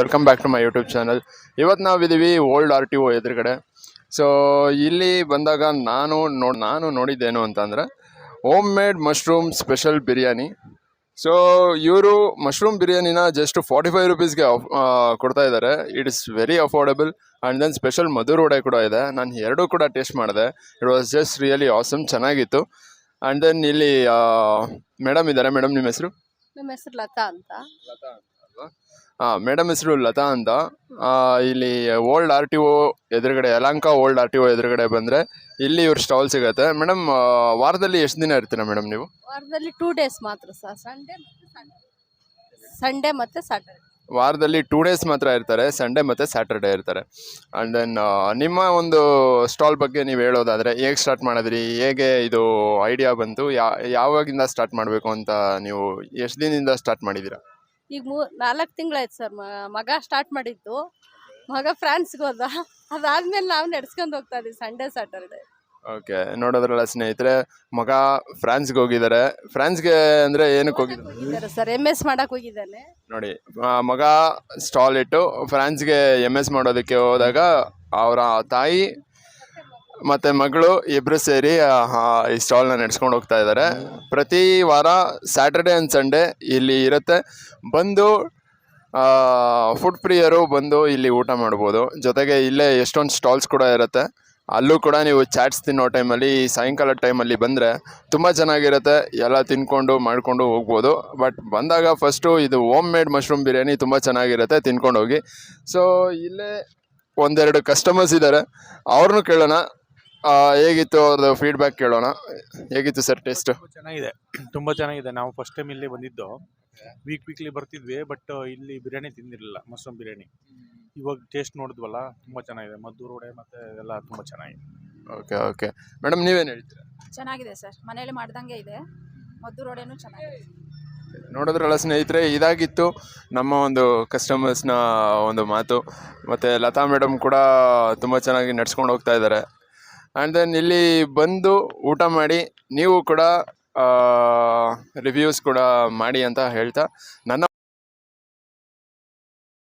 Welcome back to my YouTube channel ಇವತ್ತು ನಾವಿದ್ದೀವಿ old R T O ಎದುರುಗಡೆ. So ಇಲ್ಲಿ ಬಂದಾಗ ನಾನು ನೋಡಿ ನಾನು ನೋಡಿದ್ದೇನು ಅಂತಂದರೆ home made mushroom special biryani so ಇವರು ಮಶ್ರೂಮ್ ಬಿರಿಯಾನಿನ ಜಸ್ಟ್ ಫಾರ್ಟಿ ಫೈವ್ ರುಪೀಸ್ಗೆ ಕೊಡ್ತಾ ಇದ್ದಾರೆ it is very affordable and then special Maddur vada ಕೂಡ ಇದೆ. ನಾನು ಎರಡೂ ಕೂಡ ಟೇಸ್ಟ್ ಮಾಡಿದೆ. It was just really awesome ಚೆನ್ನಾಗಿತ್ತು. ಆ್ಯಂಡ್ ದೆನ್ ಇಲ್ಲಿ ಮೇಡಮ್ ಇದ್ದಾರೆ. ಮೇಡಮ್ ನಿಮ್ಮ ಹೆಸರು? ನಿಮ್ಮ ಹೆಸರು ಲತಾ ಅಂತ. ಹಾಂ ಮೇಡಮ್ ಹೆಸರು ಲತಾ ಅಂತ. ಇಲ್ಲಿ ಓಲ್ಡ್ ಆರ್ ಟಿ ಓ ಎದುರುಗಡೆ Yelahanka old R T O ಎದುರುಗಡೆ ಬಂದರೆ ಇಲ್ಲಿ ಇವ್ರ ಸ್ಟಾಲ್ ಸಿಗುತ್ತೆ. ಮೇಡಮ್ ವಾರದಲ್ಲಿ ಎಷ್ಟು ದಿನ ಇರ್ತೀರಾ ಮೇಡಮ್ ನೀವು? ವಾರದಲ್ಲಿ ಟೂ ಡೇಸ್ ಮಾತ್ರ ಸರ್ ಸಂಡೇ ಸಂಡೇ ಮತ್ತು ಸ್ಯಾಟರ್ಡೆ ವಾರದಲ್ಲಿ ಟೂ ಡೇಸ್ ಮಾತ್ರ ಇರ್ತಾರೆ ಸಂಡೇ ಮತ್ತು ಸ್ಯಾಟರ್ಡೇ ಇರ್ತಾರೆ. ಆ್ಯಂಡ್ ದೆನ್ ನಿಮ್ಮ ಒಂದು ಸ್ಟಾಲ್ ಬಗ್ಗೆ ನೀವು ಹೇಳೋದಾದರೆ ಹೇಗೆ ಸ್ಟಾರ್ಟ್ ಮಾಡಿದ್ರಿ? ಹೇಗೆ ಇದು ಐಡಿಯಾ ಬಂತು? ಯಾ ಯಾವಾಗಿಂದ ಸ್ಟಾರ್ಟ್ ಮಾಡಬೇಕು ಅಂತ ನೀವು ಎಷ್ಟು ದಿನದಿಂದ ಸ್ಟಾರ್ಟ್ ಮಾಡಿದ್ದೀರಾ? ಈಗ ಮೂ ನಾಲ್ಕು ತಿಂಗಳಾಯ್ತು ಸರ್ ಮಗ ಸ್ಟಾರ್ಟ್ ಮಾಡಿದ್ದು. ಮಗ ಫ್ರಾನ್ಸ್ಗೆ ಹೋದ. ಅದಾದ್ಮೇಲೆ ನಾವು ನಡ್ಸ್ಕೊಂಡು ಹೋಗ್ತಾ ಇದ್ದೀವಿ ಸಂಡೇ ಸ್ಯಾಟರ್ಡೆ ಓಕೆ ನೋಡೋದ್ರಲ್ಲ ಸ್ನೇಹಿತರೆ ಮಗ ಫ್ರಾನ್ಸ್ಗೆ ಹೋಗಿದ್ದಾರೆ. ಫ್ರಾನ್ಸ್ಗೆ ಅಂದರೆ ಏನಕ್ಕೆ ಹೋಗಿದ್ದಾರೆ ಸರ್ ಎಂ ಎಸ್ ಮಾಡಕ್ಕೆ ಹೋಗಿದ್ದಾನೆ. ನೋಡಿ ಆ ಮಗ ಸ್ಟಾಲ್ ಇಟ್ಟು ಫ್ರಾನ್ಸ್ಗೆ ಎಂ ಎಸ್ ಮಾಡೋದಕ್ಕೆ ಹೋದಾಗ ಅವರ ತಾಯಿ ಮತ್ತು ಮಗಳು ಇಬ್ರು ಸೇರಿ ಆ, ಈ ಸ್ಟಾಲ್ನ ನಡೆಸ್ಕೊಂಡು ಹೋಗ್ತಾ ಇದ್ದಾರೆ ಪ್ರತಿ ವಾರ ಸ್ಯಾಟರ್ಡೆ ಆ್ಯಂಡ್ ಸಂಡೇ ಇಲ್ಲಿ ಇರುತ್ತೆ. ಬಂದು ಫುಡ್ ಪ್ರಿಯರು ಬಂದು ಇಲ್ಲಿ ಊಟ ಮಾಡ್ಬೋದು. ಜೊತೆಗೆ ಇಲ್ಲೇ ಎಷ್ಟೊಂದು ಸ್ಟಾಲ್ಸ್ ಕೂಡ ಇರುತ್ತೆ. ಅಲ್ಲೂ ಕೂಡ ನೀವು ಚಾಟ್ಸ್ ತಿನ್ನೋ ಟೈಮಲ್ಲಿ ಸಾಯಂಕಾಲ ಟೈಮಲ್ಲಿ ಬಂದರೆ ತುಂಬ ಚೆನ್ನಾಗಿರುತ್ತೆ. ಎಲ್ಲ ತಿನ್ಕೊಂಡು ಮಾಡಿಕೊಂಡು ಹೋಗ್ಬೋದು. ಬಟ್ ಬಂದಾಗ ಫಸ್ಟು ಇದು ಹೋಮ್ ಮೇಡ್ ಮಶ್ರೂಮ್ ಬಿರಿಯಾನಿ ತುಂಬ ಚೆನ್ನಾಗಿರುತ್ತೆ ತಿನ್ಕೊಂಡು ಹೋಗಿ. ಸೊ ಇಲ್ಲೇ ಒಂದೆರಡು ಕಸ್ಟಮರ್ಸ್ ಇದ್ದಾರೆ ಅವ್ರನ್ನೂ ಕೇಳೋಣ. ಆ, ಹೇಗಿತ್ತು ಅವ್ರದ್ದು ಫೀಡ್ಬ್ಯಾಕ್ ಕೇಳೋಣ. ಹೇಗಿತ್ತು ಸರ್ ಟೇಸ್ಟ್ ತುಂಬ ಚೆನ್ನಾಗಿದೆ. ತುಂಬ ಚೆನ್ನಾಗಿದೆ. ನಾವು ಫಸ್ಟ್ ಟೈಮ್ ಇಲ್ಲಿ ಬಂದಿದ್ದು. ವೀಕ್ ವೀಕ್ಲಿ ಬರ್ತಿದ್ವಿ ಬಟ್ ಇಲ್ಲಿ ಬಿರಿಯಾನಿ ತಿಂದಿರಲಿಲ್ಲ. ಮಶ್ರೂಮ್ ಬಿರಿಯಾನಿ. ಇವಾಗ ಟೇಸ್ಟ್ ನೋಡಿದ್ವಲ್ಲ ತುಂಬ ಚೆನ್ನಾಗಿದೆ. ಮದ್ದೂರು ವಡೆ ಮತ್ತು ಎಲ್ಲ ತುಂಬ ಚೆನ್ನಾಗಿದೆ. ಓಕೆ ಓಕೆ ಮೇಡಮ್ ನೀವೇನು ಹೇಳ್ತೀರಾ? ಚೆನ್ನಾಗಿದೆ ಸರ್ ಮನೇಲಿ ಮಾಡ್ದಂಗೆ ಇದೆ. ಮದ್ದೂರ್ ವಡೆನೂ ಚೆನ್ನಾಗಿದೆ. ನೋಡಿದ್ರಲ್ಲ ಸ್ನೇಹಿತರೆ ಇದಾಗಿತ್ತು ನಮ್ಮ ಒಂದು ಕಸ್ಟಮರ್ಸ್ನ ಒಂದು ಮಾತು. ಮತ್ತು ಲತಾ ಮೇಡಮ್ ಕೂಡ ತುಂಬ ಚೆನ್ನಾಗಿ ನಡ್ಸ್ಕೊಂಡು ಹೋಗ್ತಾ ಇದ್ದಾರೆ. ಆ್ಯಂಡ್ ದೆನ್ ಇಲ್ಲಿ ಬಂದು ಊಟ ಮಾಡಿ ನೀವು ಕೂಡ ರಿವ್ಯೂಸ್ ಕೂಡ ಮಾಡಿ ಅಂತ ಹೇಳ್ತಾ ನನ್ನ